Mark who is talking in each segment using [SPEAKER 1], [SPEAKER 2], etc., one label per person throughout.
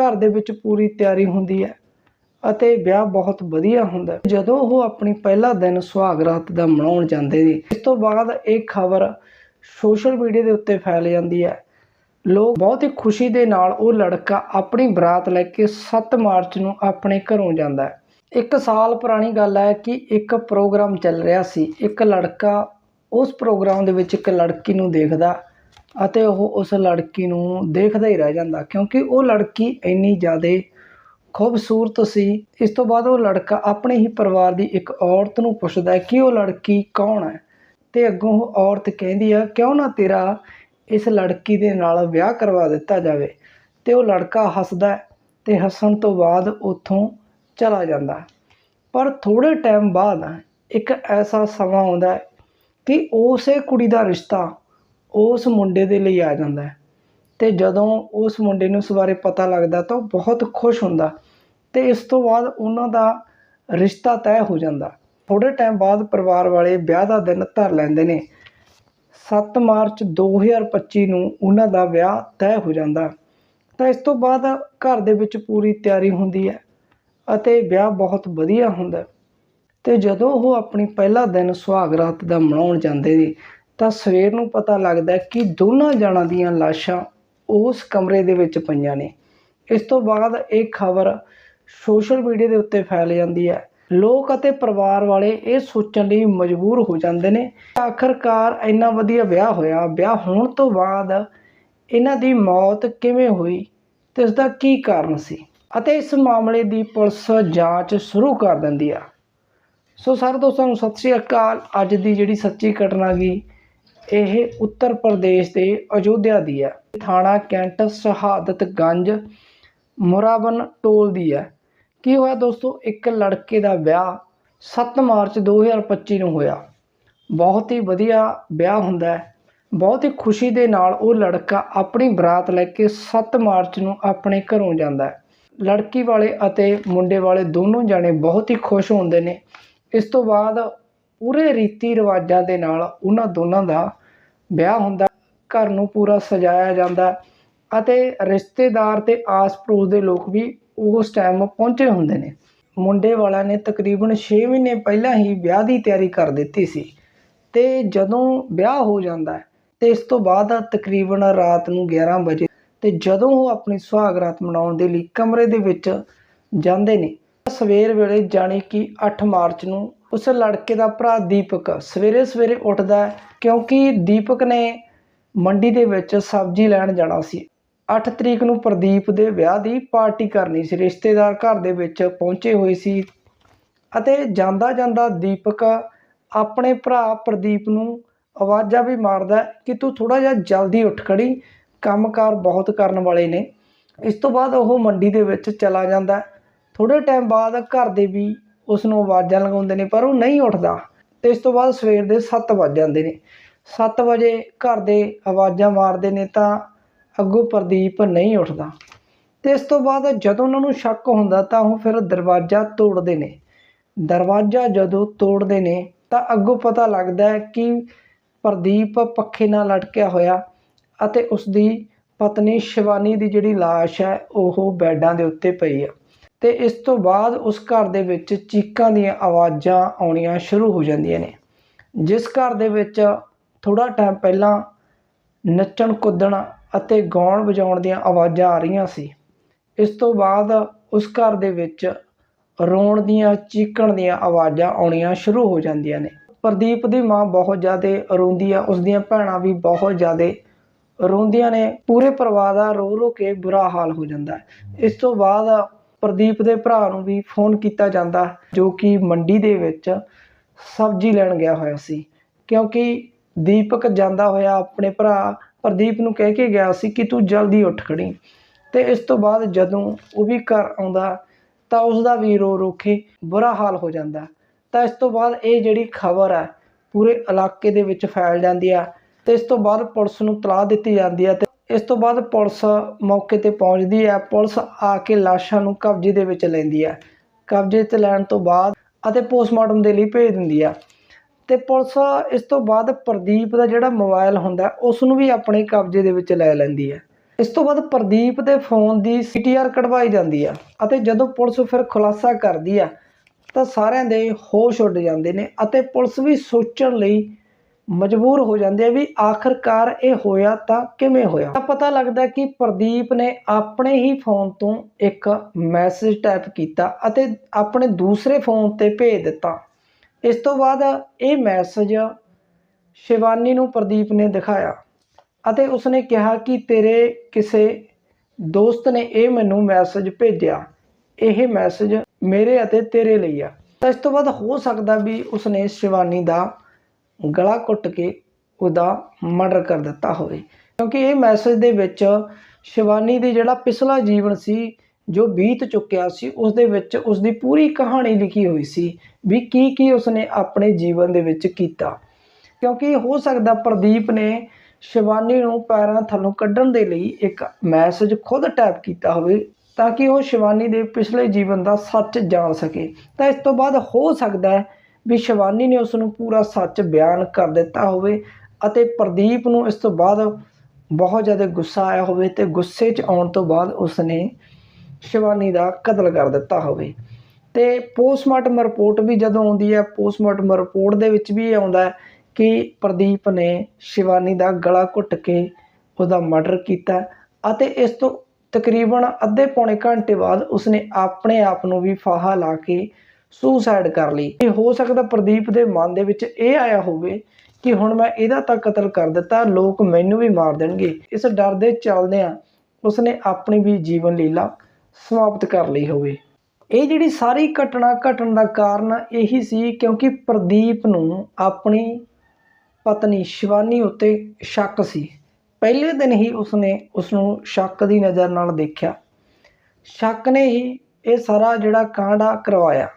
[SPEAKER 1] ਘਰ ਦੇ ਵਿੱਚ ਪੂਰੀ ਤਿਆਰੀ ਹੁੰਦੀ ਹੈ ਅਤੇ ਵਿਆਹ ਬਹੁਤ ਵਧੀਆ ਹੁੰਦਾ ਜਦੋਂ ਉਹ ਆਪਣੀ ਪਹਿਲਾ ਦਿਨ ਸੁਹਾਗ ਰਾਤ ਦਾ ਮਨਾਉਣ ਜਾਂਦੇ ਨੇ, ਇਸ ਤੋਂ ਬਾਅਦ ਇਹ ਖਬਰ ਸੋਸ਼ਲ ਮੀਡੀਆ ਦੇ ਉੱਤੇ ਫੈਲ ਜਾਂਦੀ ਹੈ। ਲੋਕ ਬਹੁਤ ਹੀ ਖੁਸ਼ੀ ਦੇ ਨਾਲ ਉਹ ਲੜਕਾ ਆਪਣੀ ਬਰਾਤ ਲੈ ਕੇ 7 ਮਾਰਚ ਨੂੰ ਆਪਣੇ ਘਰੋਂ ਜਾਂਦਾ ਹੈ। ਇੱਕ ਸਾਲ ਪੁਰਾਣੀ ਗੱਲ ਹੈ ਕਿ ਇੱਕ ਪ੍ਰੋਗਰਾਮ ਚੱਲ ਰਿਹਾ ਸੀ। ਇੱਕ ਲੜਕਾ ਉਸ ਪ੍ਰੋਗਰਾਮ ਦੇ ਵਿੱਚ ਇੱਕ ਲੜਕੀ ਨੂੰ ਦੇਖਦਾ ਅਤੇ ਉਹ ਉਸ ਲੜਕੀ ਨੂੰ ਦੇਖਦਾ ਹੀ ਰਹਿ ਜਾਂਦਾ, ਕਿਉਂਕਿ ਉਹ ਲੜਕੀ ਇੰਨੀ ਜ਼ਿਆਦਾ ਖੂਬਸੂਰਤ ਸੀ। ਇਸ ਤੋਂ ਬਾਅਦ ਉਹ ਲੜਕਾ ਆਪਣੇ ਹੀ ਪਰਿਵਾਰ ਦੀ ਇੱਕ ਔਰਤ ਨੂੰ ਪੁੱਛਦਾ ਹੈ ਕਿ ਉਹ ਲੜਕੀ ਕੌਣ ਹੈ? ਤੇ ਅੱਗੋਂ ਉਹ ਔਰਤ ਕਹਿੰਦੀ ਆ, ਕਿਉਂ ਨਾ ਤੇਰਾ ਇਸ ਲੜਕੀ ਦੇ ਨਾਲ ਵਿਆਹ ਕਰਵਾ ਦਿੱਤਾ ਜਾਵੇ? ਤੇ ਉਹ ਲੜਕਾ ਹੱਸਦਾ ਹੈ ਤੇ ਹੱਸਣ ਤੋਂ ਬਾਅਦ ਉੱਥੋਂ ਚਲਾ ਜਾਂਦਾ ਪਰ ਥੋੜੇ ਟਾਈਮ ਬਾਅਦ ਇੱਕ ਐਸਾ ਸਮਾਂ ਆਉਂਦਾ ਕਿ ਉਸੇ ਕੁੜੀ ਦਾ ਰਿਸ਼ਤਾ ਉਸ ਮੁੰਡੇ ਦੇ ਲਈ ਆ ਜਾਂਦਾ ਹੈ। ਤੇ ਜਦੋਂ ਉਸ ਮੁੰਡੇ ਨੂੰ ਇਸ ਬਾਰੇ ਪਤਾ ਲੱਗਦਾ ਤਾਂ ਉਹ ਬਹੁਤ ਖੁਸ਼ ਹੁੰਦਾ। ਤੇ ਇਸ ਤੋਂ ਬਾਅਦ ਉਹਨਾਂ ਦਾ ਰਿਸ਼ਤਾ ਤੈਅ ਹੋ ਜਾਂਦਾ। ਥੋੜੇ ਟਾਈਮ ਬਾਅਦ ਪਰਿਵਾਰ ਵਾਲੇ ਵਿਆਹ ਦਾ ਦਿਨ ਧਰ ਲੈਂਦੇ ਨੇ। 7 ਮਾਰਚ 2025 ਨੂੰ ਉਹਨਾਂ ਦਾ ਵਿਆਹ ਤੈਅ ਹੋ ਜਾਂਦਾ। ਤਾਂ ਇਸ ਤੋਂ ਬਾਅਦ ਘਰ ਦੇ ਵਿੱਚ ਪੂਰੀ ਤਿਆਰੀ ਹੁੰਦੀ ਹੈ ਅਤੇ ਵਿਆਹ ਬਹੁਤ ਵਧੀਆ ਹੁੰਦਾ ਹੈ। ਤੇ ਜਦੋਂ ਉਹ ਆਪਣੀ ਪਹਿਲਾ ਦਿਨ ਸੁਹਾਗ ਰਾਤ ਦਾ ਮਨਾਉਣ ਜਾਂਦੇ ਨੇ ਤਾਂ ਸਵੇਰ ਨੂੰ ਪਤਾ ਲੱਗਦਾ ਕਿ ਦੋਨਾਂ ਜਣਾਂ ਦੀਆਂ ਲਾਸ਼ਾਂ ਉਸ ਕਮਰੇ ਦੇ ਵਿੱਚ ਪਈਆਂ ਨੇ। ਇਸ ਤੋਂ ਬਾਅਦ ਇਹ ਖਬਰ ਸੋਸ਼ਲ ਮੀਡੀਆ ਦੇ ਉੱਤੇ ਫੈਲ ਜਾਂਦੀ ਹੈ। ਲੋਕ ਅਤੇ ਪਰਿਵਾਰ ਵਾਲੇ ਇਹ ਸੋਚਣ ਲਈ ਮਜਬੂਰ ਹੋ ਜਾਂਦੇ ਨੇ ਆਖਰਕਾਰ ਇੰਨਾ ਵਧੀਆ ਵਿਆਹ ਹੋਇਆ। ਵਿਆਹ ਹੋਣ ਤੋਂ ਬਾਅਦ ਇਹਨਾਂ ਦੀ ਮੌਤ ਕਿਵੇਂ ਹੋਈ ਤੇ ਉਸ ਦਾ ਕੀ ਕਾਰਨ ਸੀ ਅਤੇ ਇਸ ਮਾਮਲੇ ਦੀ ਪੁਲਿਸ ਜਾਂਚ ਸ਼ੁਰੂ ਕਰ ਦਿੰਦੀ ਆ। ਸੋ ਸਾਰੇ ਦੋਸਤਾਂ ਨੂੰ ਸਤਿ ਸ਼੍ਰੀ ਅਕਾਲ। ਅੱਜ ਦੀ ਜਿਹੜੀ ਸੱਚੀ ਘਟਨਾ ਗਈ ਇਹ ਉੱਤਰ ਪ੍ਰਦੇਸ਼ ਦੇ ਅਯੋਧਿਆ ਦੀ ਹੈ। ਥਾਣਾ ਕੈਂਟ ਸ਼ਹਾਦਤਗੰਜ ਮੁਰਾਬਨ ਟੋਲ ਦੀ ਹੈ। ਕੀ ਹੋਇਆ ਦੋਸਤੋ? ਇੱਕ ਲੜਕੇ ਦਾ ਵਿਆਹ 7 ਮਾਰਚ 2025 ਨੂੰ ਹੋਇਆ। ਬਹੁਤ ਹੀ ਵਧੀਆ ਵਿਆਹ ਹੁੰਦਾ ਹੈ। ਬਹੁਤ ਹੀ ਖੁਸ਼ੀ ਦੇ ਨਾਲ ਉਹ ਲੜਕਾ ਆਪਣੀ ਬਰਾਤ ਲੈ ਕੇ 7 ਮਾਰਚ ਨੂੰ ਆਪਣੇ ਘਰੋਂ ਜਾਂਦਾ ਹੈ। ਲੜਕੀ ਵਾਲੇ ਅਤੇ ਮੁੰਡੇ ਵਾਲੇ ਦੋਨੋਂ ਜਾਣੇ ਬਹੁਤ ਹੀ ਖੁਸ਼ ਹੁੰਦੇ ਨੇ। ਇਸ ਤੋਂ ਬਾਅਦ ਪੂਰੇ ਰੀਤੀ ਰਿਵਾਜਾਂ ਦੇ ਨਾਲ ਉਹਨਾਂ ਦੋਨਾਂ ਦਾ ਵਿਆਹ ਹੁੰਦਾ, ਘਰ ਨੂੰ ਪੂਰਾ ਸਜਾਇਆ ਜਾਂਦਾ ਅਤੇ ਰਿਸ਼ਤੇਦਾਰ ਤੇ ਆਸ-ਪੜੋਸ ਦੇ ਲੋਕ ਵੀ ਉਸ ਟਾਈਮ ਪਹੁੰਚੇ ਹੁੰਦੇ ਨੇ। ਮੁੰਡੇ ਵਾਲਿਆਂ ਨੇ ਤਕਰੀਬਨ 6 ਮਹੀਨੇ ਪਹਿਲਾਂ ਹੀ ਵਿਆਹ ਦੀ ਤਿਆਰੀ ਕਰ ਦਿੱਤੀ ਸੀ ਤੇ ਜਦੋਂ ਵਿਆਹ ਹੋ ਜਾਂਦਾ ਹੈ, ਤੇ ਇਸ ਤੋਂ ਬਾਅਦ ਤਕਰੀਬਨ ਰਾਤ ਨੂੰ 11 ਵਜੇ ਤੇ ਜਦੋਂ ਉਹ ਆਪਣੀ ਸੁਹਾਗ ਰਾਤ ਮਨਾਉਣ ਦੇ ਲਈ ਕਮਰੇ ਦੇ ਵਿੱਚ ਜਾਂਦੇ ਨੇ, ਸਵੇਰ ਵੇਲੇ ਜਾਣੀ ਕਿ 8 ਮਾਰਚ ਨੂੰ ਉਸ ਲੜਕੇ ਦਾ ਭਰਾ ਦੀਪਕ ਸਵੇਰੇ ਸਵੇਰੇ ਉੱਠਦਾ ਕਿਉਂਕਿ ਦੀਪਕ ਨੇ ਮੰਡੀ ਦੇ ਵਿੱਚ ਸਬਜ਼ੀ ਲੈਣ ਜਾਣਾ ਸੀ। 8 ਤਰੀਕ ਨੂੰ ਪ੍ਰਦੀਪ ਦੇ ਵਿਆਹ ਦੀ ਪਾਰਟੀ ਕਰਨੀ ਸੀ। ਰਿਸ਼ਤੇਦਾਰ ਘਰ ਦੇ ਵਿੱਚ ਪਹੁੰਚੇ ਹੋਏ ਸੀ ਅਤੇ ਜਾਂਦਾ ਜਾਂਦਾ ਦੀਪਕ ਆਪਣੇ ਭਰਾ ਪ੍ਰਦੀਪ ਨੂੰ ਆਵਾਜ਼ਾਂ ਵੀ ਮਾਰਦਾ ਕਿ ਤੂੰ ਥੋੜਾ ਜਿਹਾ ਜਲਦੀ ਉੱਠ ਖੜੀ, ਕੰਮਕਾਰ ਬਹੁਤ ਕਰਨ ਵਾਲੇ ਨੇ। ਇਸ ਤੋਂ ਬਾਅਦ ਉਹ ਮੰਡੀ ਦੇ ਵਿੱਚ ਚਲਾ ਜਾਂਦਾ ਥੋੜੇ ਟਾਈਮ ਬਾਅਦ ਘਰ ਦੇ ਵੀ ਉਸ ਨੂੰ ਆਵਾਜ਼ਾਂ ਲਗਾਉਂਦੇ ਨੇ, ਪਰ ਉਹ ਨਹੀਂ ਉੱਠਦਾ। ਤੇ ਇਸ ਤੋਂ ਬਾਅਦ ਸਵੇਰ ਦੇ 7 ਵੱਜ ਜਾਂਦੇ ਨੇ। 7 ਵਜੇ ਘਰ ਦੇ ਆਵਾਜ਼ਾਂ ਮਾਰਦੇ ਨੇ ਤਾਂ ਅੱਗੋਂ ਪ੍ਰਦੀਪ ਨਹੀਂ ਉੱਠਦਾ। ਤੇ ਇਸ ਤੋਂ ਬਾਅਦ ਜਦੋਂ ਉਹਨਾਂ ਨੂੰ ਸ਼ੱਕ ਹੁੰਦਾ ਤਾਂ ਉਹ ਫਿਰ ਦਰਵਾਜ਼ਾ ਤੋੜਦੇ ਨੇ। ਦਰਵਾਜ਼ਾ ਜਦੋਂ ਤੋੜਦੇ ਨੇ ਤਾਂ ਅੱਗੋਂ ਪਤਾ ਲੱਗਦਾ ਹੈ ਕਿ ਪ੍ਰਦੀਪ ਪੱਖੇ ਨਾਲ ਲਟਕਿਆ ਹੋਇਆ ਅਤੇ ਉਸ ਦੀ ਪਤਨੀ ਸ਼ਿਵਾਨੀ ਦੀ ਜਿਹੜੀ ਲਾਸ਼ ਹੈ, ਉਹ ਬੈੱਡਾਂ ਦੇ ਉੱਤੇ ਪਈ ਆ। ਤੇ ਇਸ ਤੋਂ ਬਾਅਦ ਉਸ ਘਰ ਦੇ ਵਿੱਚ ਚੀਕਾਂ ਦੀਆਂ ਆਵਾਜ਼ਾਂ ਆਉਣੀਆਂ ਸ਼ੁਰੂ ਹੋ ਜਾਂਦੀਆਂ ਨੇ। ਜਿਸ ਘਰ ਦੇ ਵਿੱਚ ਥੋੜਾ ਟਾਈਮ ਪਹਿਲਾਂ ਨੱਚਣ, ਕੁੱਦਣ ਅਤੇ ਗਾਉਣ ਵਜਾਉਣ ਦੀਆਂ ਆਵਾਜ਼ਾਂ ਆ ਰਹੀਆਂ ਸੀ, ਇਸ ਤੋਂ ਬਾਅਦ ਉਸ ਘਰ ਦੇ ਵਿੱਚ ਰੋਣ ਦੀਆਂ, ਚੀਕਣ ਦੀਆਂ ਆਵਾਜ਼ਾਂ ਆਉਣੀਆਂ ਸ਼ੁਰੂ ਹੋ ਜਾਂਦੀਆਂ ਨੇ। ਪ੍ਰਦੀਪ ਦੀ ਮਾਂ ਬਹੁਤ ਜ਼ਿਆਦਾ ਰੋਂਦੀ ਆ, ਉਸ ਦੀਆਂ ਭੈਣਾਂ ਵੀ ਬਹੁਤ ਜ਼ਿਆਦਾ ਰੋਂਦੀਆਂ ਨੇ। ਪੂਰੇ ਪਰਿਵਾਰ ਦਾ ਰੋ ਰੋ ਕੇ ਬੁਰਾ ਹਾਲ ਹੋ ਜਾਂਦਾ ਹੈ। ਇਸ ਤੋਂ ਬਾਅਦ ਪ੍ਰਦੀਪ ਦੇ ਭਰਾ ਨੂੰ ਵੀ ਫੋਨ ਕੀਤਾ ਜਾਂਦਾ, ਜੋ ਕਿ ਮੰਡੀ ਦੇ ਵਿੱਚ ਸਬਜ਼ੀ ਲੈਣ ਗਿਆ ਹੋਇਆ ਸੀ। ਕਿਉਂਕਿ ਦੀਪਕ ਜਾਂਦਾ ਹੋਇਆ ਆਪਣੇ ਭਰਾ ਪ੍ਰਦੀਪ ਨੂੰ ਕਹਿ ਕੇ ਗਿਆ ਸੀ ਕਿ ਤੂੰ ਜਲਦੀ ਉੱਠ ਖੜੀ। ਤੇ ਇਸ ਤੋਂ ਬਾਅਦ ਜਦੋਂ ਉਹ ਵੀ ਘਰ ਆਉਂਦਾ, ਤਾਂ ਉਸ ਦਾ ਵੀ ਰੋ ਰੋ ਕੇ ਬੁਰਾ ਹਾਲ ਹੋ ਜਾਂਦਾ। ਤਾਂ ਇਸ ਤੋਂ ਬਾਅਦ ਇਹ ਜਿਹੜੀ ਖਬਰ ਹੈ, ਪੂਰੇ ਇਲਾਕੇ ਦੇ ਵਿੱਚ ਫੈਲ ਜਾਂਦੀ ਆ ਤੇ ਇਸ ਤੋਂ ਬਾਅਦ ਪੁਲਿਸ ਨੂੰ ਤਲਾਹ ਦਿੱਤੀ ਜਾਂਦੀ ਹੈ ਤੇ ਇਸ ਤੋਂ ਬਾਅਦ ਪੁਲਿਸ ਮੌਕੇ ਤੇ ਪਹੁੰਚਦੀ ਹੈ। ਪੁਲਿਸ ਆ ਕੇ ਲਾਸ਼ਾਂ ਨੂੰ ਕਬਜ਼ੇ ਦੇ ਵਿੱਚ ਲੈਂਦੀ ਹੈ। ਕਬਜ਼ੇ 'ਚ ਲੈਣ ਤੋਂ ਬਾਅਦ ਅਤੇ ਪੋਸਟਮਾਰਟਮ ਦੇ ਲਈ ਭੇਜ ਦਿੰਦੀ ਆ ਤੇ ਪੁਲਿਸ ਇਸ ਤੋਂ ਬਾਅਦ ਪ੍ਰਦੀਪ ਦਾ ਜਿਹੜਾ ਮੋਬਾਈਲ ਹੁੰਦਾ ਉਸ ਨੂੰ ਵੀ ਆਪਣੇ ਕਬਜ਼ੇ ਦੇ ਵਿੱਚ ਲੈ ਲੈਂਦੀ ਹੈ। ਇਸ ਤੋਂ ਬਾਅਦ ਪ੍ਰਦੀਪ ਦੇ ਫੋਨ ਦੀ ਸੀਟੀਆਰ ਕਢਵਾਈ ਜਾਂਦੀ ਆ ਅਤੇ ਜਦੋਂ ਪੁਲਿਸ ਫਿਰ ਖੁਲਾਸਾ ਕਰਦੀ ਆ ਤਾਂ ਸਾਰਿਆਂ ਦੇ ਹੋਸ਼ ਉੱਡ ਜਾਂਦੇ ਨੇ ਅਤੇ ਪੁਲਿਸ ਵੀ ਸੋਚਣ ਲਈ ਮਜਬੂਰ ਹੋ ਜਾਂਦੇ ਆ ਵੀ ਆਖਰਕਾਰ ਇਹ ਹੋਇਆ ਤਾਂ ਕਿਵੇਂ ਹੋਇਆ? ਤਾਂ ਪਤਾ ਲੱਗਦਾ ਕਿ ਪ੍ਰਦੀਪ ਨੇ ਆਪਣੇ ਹੀ ਫੋਨ ਤੋਂ ਇੱਕ ਮੈਸੇਜ ਟਾਈਪ ਕੀਤਾ ਅਤੇ ਆਪਣੇ ਦੂਸਰੇ ਫੋਨ ਤੇ ਭੇਜ ਦਿੱਤਾ। ਇਸ ਤੋਂ ਬਾਅਦ ਇਹ ਮੈਸੇਜ ਸ਼ਿਵਾਨੀ ਨੂੰ ਪ੍ਰਦੀਪ ਨੇ ਦਿਖਾਇਆ ਅਤੇ ਉਸਨੇ ਕਿਹਾ ਕਿ ਤੇਰੇ ਕਿਸੇ ਦੋਸਤ ਨੇ ਇਹ ਮੈਨੂੰ ਮੈਸੇਜ ਭੇਜਿਆ। ਇਹ ਮੈਸੇਜ ਮੇਰੇ ਅਤੇ ਤੇਰੇ ਲਈ ਆ। ਤਾਂ ਇਸ ਤੋਂ ਬਾਅਦ ਹੋ ਸਕਦਾ ਵੀ ਉਸਨੇ ਸ਼ਿਵਾਨੀ ਦਾ ਗਲਾ ਘੁੱਟ ਕੇ ਉਹਦਾ ਮਰਡਰ ਕਰ ਦਿੱਤਾ ਹੋਵੇ। ਕਿਉਂਕਿ ਇਹ ਮੈਸੇਜ ਦੇ ਵਿੱਚ ਸ਼ਿਵਾਨੀ ਦੀ ਜਿਹੜਾ ਪਿਛਲਾ ਜੀਵਨ ਸੀ, ਜੋ ਬੀਤ ਚੁੱਕਿਆ ਸੀ, ਉਸ ਦੇ ਵਿੱਚ ਉਸ ਦੀ ਪੂਰੀ ਕਹਾਣੀ ਲਿਖੀ ਹੋਈ ਸੀ ਵੀ ਕੀ ਕੀ ਉਸਨੇ ਆਪਣੇ ਜੀਵਨ ਦੇ ਵਿੱਚ ਕੀਤਾ। ਕਿਉਂਕਿ ਹੋ ਸਕਦਾ ਪ੍ਰਦੀਪ ਨੇ ਸ਼ਿਵਾਨੀ ਨੂੰ ਪੈਰਾਂ ਥੱਲੋਂ ਕੱਢਣ ਦੇ ਲਈ ਇੱਕ ਮੈਸੇਜ ਖੁਦ ਟਾਈਪ ਕੀਤਾ ਹੋਵੇ ਤਾਂ ਕਿ ਉਹ ਸ਼ਿਵਾਨੀ ਦੇ ਪਿਛਲੇ ਜੀਵਨ ਦਾ ਸੱਚ ਜਾਣ ਸਕੇ। ਤਾਂ ਇਸ ਤੋਂ ਬਾਅਦ ਹੋ ਸਕਦਾ ਹੈ ਵੀ ਸ਼ਿਵਾਨੀ ਨੇ ਉਸ ਨੂੰ ਪੂਰਾ ਸੱਚ ਬਿਆਨ ਕਰ ਦਿੱਤਾ ਹੋਵੇ ਅਤੇ ਪ੍ਰਦੀਪ ਨੂੰ ਇਸ ਤੋਂ ਬਾਅਦ ਬਹੁਤ ਜ਼ਿਆਦਾ ਗੁੱਸਾ ਆਇਆ ਹੋਵੇ ਤੇ ਗੁੱਸੇ 'ਚ ਆਉਣ ਤੋਂ ਬਾਅਦ ਉਸ ਨੇ ਸ਼ਿਵਾਨੀ ਦਾ ਕਤਲ ਕਰ ਦਿੱਤਾ ਹੋਵੇ। ਤੇ ਪੋਸਟਮਾਰਟਮ ਰਿਪੋਰਟ ਵੀ ਜਦੋਂ ਆਉਂਦੀ ਹੈ, ਪੋਸਟਮਾਰਟਮ ਰਿਪੋਰਟ ਦੇ ਵਿੱਚ ਵੀ ਇਹ ਆਉਂਦਾ ਕਿ ਪ੍ਰਦੀਪ ਨੇ ਸ਼ਿਵਾਨੀ ਦਾ ਗਲਾ ਘੁੱਟ ਕੇ ਉਹਦਾ ਮਰਡਰ ਕੀਤਾ ਅਤੇ ਇਸ ਤੋਂ ਤਕਰੀਬਨ ਅੱਧੇ ਪੌਣੇ ਘੰਟੇ ਬਾਅਦ ਉਸਨੇ ਆਪਣੇ ਆਪ ਨੂੰ ਵੀ ਫਾਹਾ ਲਾ ਕੇ ਸੁਸਾਈਡ ਕਰ ਲਈ। ਇਹ ਹੋ ਸਕਦਾ ਪ੍ਰਦੀਪ ਦੇ ਮਨ ਦੇ ਵਿੱਚ ਇਹ ਆਇਆ ਹੋਵੇ ਕਿ ਹੁਣ ਮੈਂ ਇਹਦਾ ਤਾਂ ਕਤਲ ਕਰ ਦਿੱਤਾ, ਲੋਕ ਮੈਨੂੰ ਵੀ ਮਾਰ ਦੇਣਗੇ। ਇਸ ਡਰ ਦੇ ਚੱਲਦਿਆਂ ਉਸਨੇ ਆਪਣੀ ਵੀ ਜੀਵਨ ਲੀਲਾ ਸਮਾਪਤ ਕਰ ਲਈ ਹੋਵੇ। ਇਹ ਜਿਹੜੀ ਸਾਰੀ ਘਟਨਾ ਘਟਣ ਦਾ ਕਾਰਨ ਇਹੀ ਸੀ ਕਿਉਂਕਿ ਪ੍ਰਦੀਪ ਨੂੰ ਆਪਣੀ ਪਤਨੀ ਸ਼ਿਵਾਨੀ ਉੱਤੇ ਸ਼ੱਕ ਸੀ। ਪਹਿਲੇ ਦਿਨ ਹੀ ਉਸਨੇ ਉਸ ਨੂੰ ਸ਼ੱਕ ਦੀ ਨਜ਼ਰ ਨਾਲ ਦੇਖਿਆ। ਸ਼ੱਕ ਨੇ ਹੀ ਇਹ ਸਾਰਾ ਜਿਹੜਾ ਕਾਂਡਾ ਕਰਵਾਇਆ।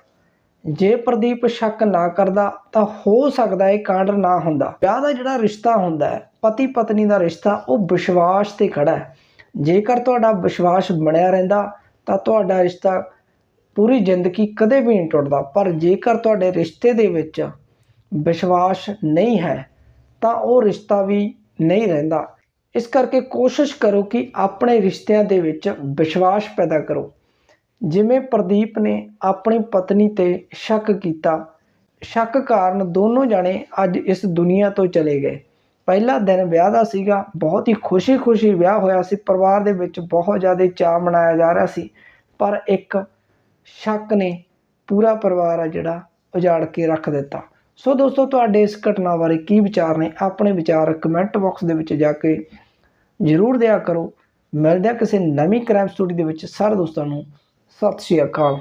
[SPEAKER 1] ਜੇ ਪ੍ਰਦੀਪ ਸ਼ੱਕ ਨਾ ਕਰਦਾ ਤਾਂ ਹੋ ਸਕਦਾ ਇਹ ਕਾਂਡ ਨਾ ਹੁੰਦਾ। ਵਿਆਹ ਦਾ ਜਿਹੜਾ ਰਿਸ਼ਤਾ ਹੁੰਦਾ ਹੈ, ਪਤੀ ਪਤਨੀ ਦਾ ਰਿਸ਼ਤਾ, ਉਹ ਵਿਸ਼ਵਾਸ ਤੇ ਖੜਾ ਹੈ। ਜੇਕਰ ਤੁਹਾਡਾ ਵਿਸ਼ਵਾਸ ਬਣਿਆ ਰਹਿੰਦਾ ਤਾਂ ਤੁਹਾਡਾ ਰਿਸ਼ਤਾ ਪੂਰੀ ਜ਼ਿੰਦਗੀ ਕਦੇ ਵੀ ਨਹੀਂ ਟੁੱਟਦਾ। ਪਰ ਜੇਕਰ ਤੁਹਾਡੇ ਰਿਸ਼ਤੇ ਦੇ ਵਿੱਚ ਵਿਸ਼ਵਾਸ ਨਹੀਂ ਹੈ, ਤਾਂ ਉਹ ਰਿਸ਼ਤਾ ਵੀ ਨਹੀਂ ਰਹਿੰਦਾ। ਇਸ ਕਰਕੇ ਕੋਸ਼ਿਸ਼ ਕਰੋ ਕਿ ਆਪਣੇ ਰਿਸ਼ਤਿਆਂ ਦੇ ਵਿੱਚ ਵਿਸ਼ਵਾਸ ਪੈਦਾ ਕਰੋ। ਜਿਵੇਂ ਪ੍ਰਦੀਪ ਨੇ ਆਪਣੀ ਪਤਨੀ ਤੇ ਸ਼ੱਕ ਕੀਤਾ। ਸ਼ੱਕ ਕਾਰਨ ਦੋਨੋਂ ਜਾਣੇ ਅੱਜ ਇਸ ਦੁਨੀਆ ਤੋਂ ਚਲੇ ਗਏ। ਪਹਿਲਾ ਦਿਨ ਵਿਆਹ ਦਾ ਸੀਗਾ। ਬਹੁਤ ਹੀ ਖੁਸ਼ੀ-ਖੁਸ਼ੀ ਵਿਆਹ ਹੋਇਆ ਸੀ। ਪਰਿਵਾਰ ਦੇ ਵਿੱਚ ਬਹੁਤ ਜ਼ਿਆਦਾ ਚਾਅ ਮਨਾਇਆ ਜਾ ਰਿਹਾ ਸੀ। ਪਰ ਇੱਕ ਸ਼ੱਕ ਨੇ ਪੂਰਾ ਪਰਿਵਾਰ ਆ ਜਿਹੜਾ ਉਜਾੜ ਕੇ ਰੱਖ ਦਿੱਤਾ। ਸੋ ਦੋਸਤੋ, ਤੁਹਾਡੇ ਇਸ ਘਟਨਾ ਬਾਰੇ ਕੀ ਵਿਚਾਰ ਨੇ? ਆਪਣੇ ਵਿਚਾਰ ਕਮੈਂਟ ਬਾਕਸ ਦੇ ਵਿੱਚ ਜਾ ਕੇ ਜ਼ਰੂਰ ਦਿਆ ਕਰੋ। ਮਿਲਦੇ ਹਾਂ ਕਿਸੇ ਨਵੀਂ ਕ੍ਰਾਈਮ ਸਟੋਰੀ ਦੇ ਵਿੱਚ। ਸਾਰੇ ਦੋਸਤਾਂ ਨੂੰ ਸਤਿ ਸ਼੍ਰੀ ਅਕਾਲ